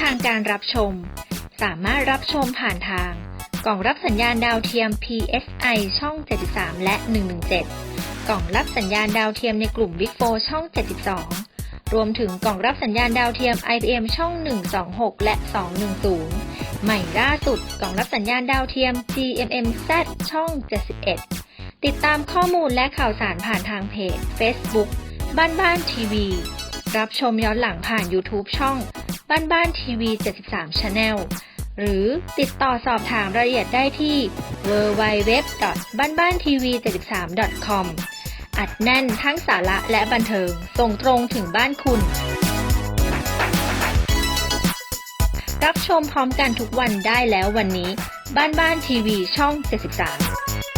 ทางการรับชม สามารถรับชมผ่านทาง กล่องรับสัญญาณดาวเทียม PSI ช่อง 73 และ 117 กล่องรับสัญญาณดาวเทียมในกลุ่ม Big 4ช่อง 72 รวมถึงกล่องรับสัญญาณดาวเทียม IBM ช่อง 126 และ 210 ใหม่ล่าสุดกล่องรับสัญญาณดาวเทียม GMMZ ช่อง 71 ติดตามข้อมูลและข่าวสารผ่านทางเพจ Facebook บ้านบ้านทีวี รับชมย้อนหลังผ่าน YouTube ช่อง บ้านบ้านทีวี 73 Channel หรือติดต่อสอบถามรายละเอียดได้ที่ www. บ้านบ้านทีวี73 com อัดแน่นทั้งสาระและบันเทิง ส่งตรงถึงบ้านคุณ รับชมพร้อมกันทุกวันได้แล้ววันนี้ บ้านบ้านทีวีช่อง 73